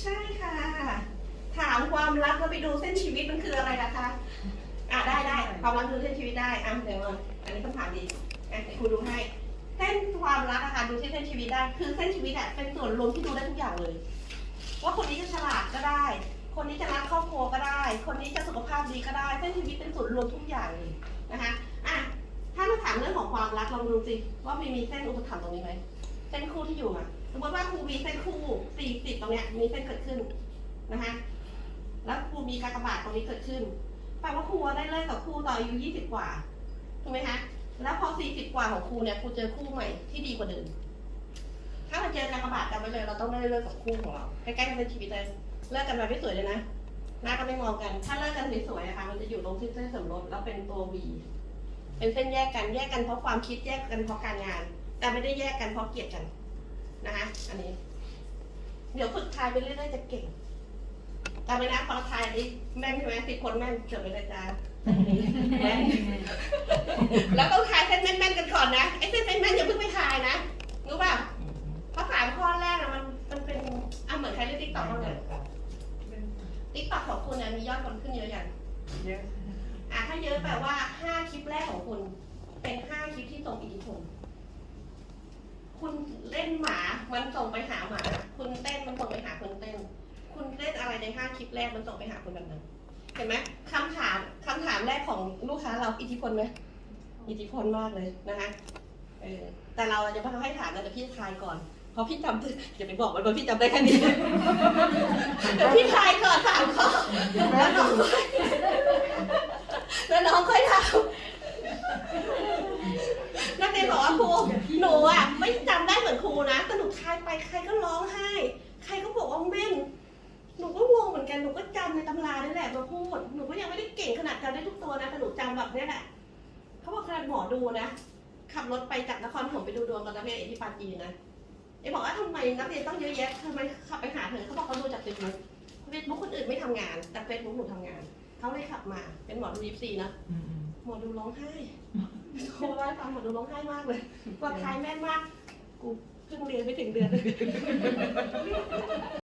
ใช่ค่ะ ถามความรักแล้วไปดูเส้นชีวิตมันคืออะไรล่ะคะ อะได้ได้ความรักดูเส้นชีวิตได้อะเดี๋ยวอันนี้คำถามดีอะเดี๋ยวครูดูให้ เส้นความรักอะค่ะดูที่เส้นชีวิตได้ คือเส้นชีวิตอะเป็นส่วนรวมที่ดูได้ทุกอย่างเลย ว่าคนนี้จะฉลาดก็ได้ คนนี้จะรักครอบครัวก็ได้ คนนี้จะสุขภาพดีก็ได้ เส้นชีวิตเป็นส่วนรวมทุกอย่างเลยนะคะอะถ้ามาถามเรื่องของความรักลองดูสิว่ามีมีเส้นอุปถัมภ์ตรงนี้ไหมเส้นคู่ที่อยู่อะ มมติว่าครูมีเส้นคู่สี่สิบตรงเนี้ยมีเส้นเกิดขึ้นนะคะแล้วครูมีการกระบาทตรงนี้เกิดขึ้นแปลว่าครูได้เลิกกับครูตอนอายุยี่สิบกว่าถูกไหมคะแล้วพอสี่สิบกว่าของครูเนี่ยครูเจอคู่ใหม่ที่ดีกว่าเดิมถ้าเราเจอการกระบาทกันไปเลย เราต้องได้เลิกกับคู่ของเราใกล้ๆกันเป็นชีวิตเลยเลิกกันแบบไม่สวยเลยนะหน้าก็ไม่มองกัน ถ้าเลิกกันสวยๆนะคะมันจะอยู่ตรงที่เส้นสมรสแล้วเป็นตัววีเป็นเส้นแยกกันแยกกันเพราะความคิดแยกกันเพราะการงาน แต่ไม่ได้แยกกันเพราะเกลียดกัน นะคะ อันนี้ เดี๋ยวฝึกทายไปเรื่อยๆจะเก่งจำไว้นะพอเราทายนี่แม่นใช่ไหมสิบคนแม่นเกิดไปเลยจ้าแม่นแล้วต้องทายเส้นแม่นๆกันก่อนนะไอ้เส้นแม่นๆอย่าเพิ่งไปทายนะรู้ป่ะเพราะสามข้อแรกอะมันมันเป็นอะเหมือนใครเล่นติ๊กต็อกบ้างเลยติ๊กต็อกของคุณเนี่ยมียอดคนขึ้นเยอะอย่างเยอะอะถ้าเยอะแปลว่าห้าคลิปแรกของคุณ เป็นห้าคลิปที่ส่งอิทธิพลคุณเล่นหมา มันส่งไปหาหมา คุณเต้นมันส่งไปหาคนเต้น คุณเล่นอะไรในห้าคลิปแรกมันส่งไปหาคนแบบนั้น เห็นไหมคำถามคำถามแรกของลูกค้าเราอิทธิพลไหมอิทธิพลมากเลยนะคะเออแต่เราจะไม่ให้ถามนะแต่พี่ทายก่อนเพราะพี่จำอย่าไปบอกมันว่าพี่จำได้แค่นี้เดี๋ยวพี่ทายก่อนสามข้อแล้วน้องค่อยแล้วน้องค่อยถามนักเรียนบอกว่าครูหนูอะไม่จำได้เหมือนครูนะแต่หนูทาย ไปใครก็ร้องไห้ ใครก็บอกว่าแม่นหนูก็งงเหมือนกัน หนูก็จำในตำรานี่แหละมาพูด หนูก็ยังไม่ได้เก่งขนาดจำได้ทุกตัวนะ แต่หนูจำแบบเนี้ยแหละ เขาบอกขนาดหมอดูนะ ขับรถไปจากนครปฐมไปดูดวงกับนักเรียนเอกที่ปาจีนนะไอ้บอกว่าทำไมนักเรียนต้องเยอะแยะทำไมขับไปหาเธอเขาบอกเขาดูจากเฟซบุ๊กเฟซบุ๊กคนอื่นไม่ทำงาน แต่เฟซบุ๊กหนูทำงาน เขาเลยขับมา เป็นหมอดูยิปซีนะอืมอืมหมอดูร้องไห้โทรมาให้ฟังหมอดูร้องไห้มากเลยว่าทายแม่นมาก กู เพิ่งเรียนไม่ถึงเดือน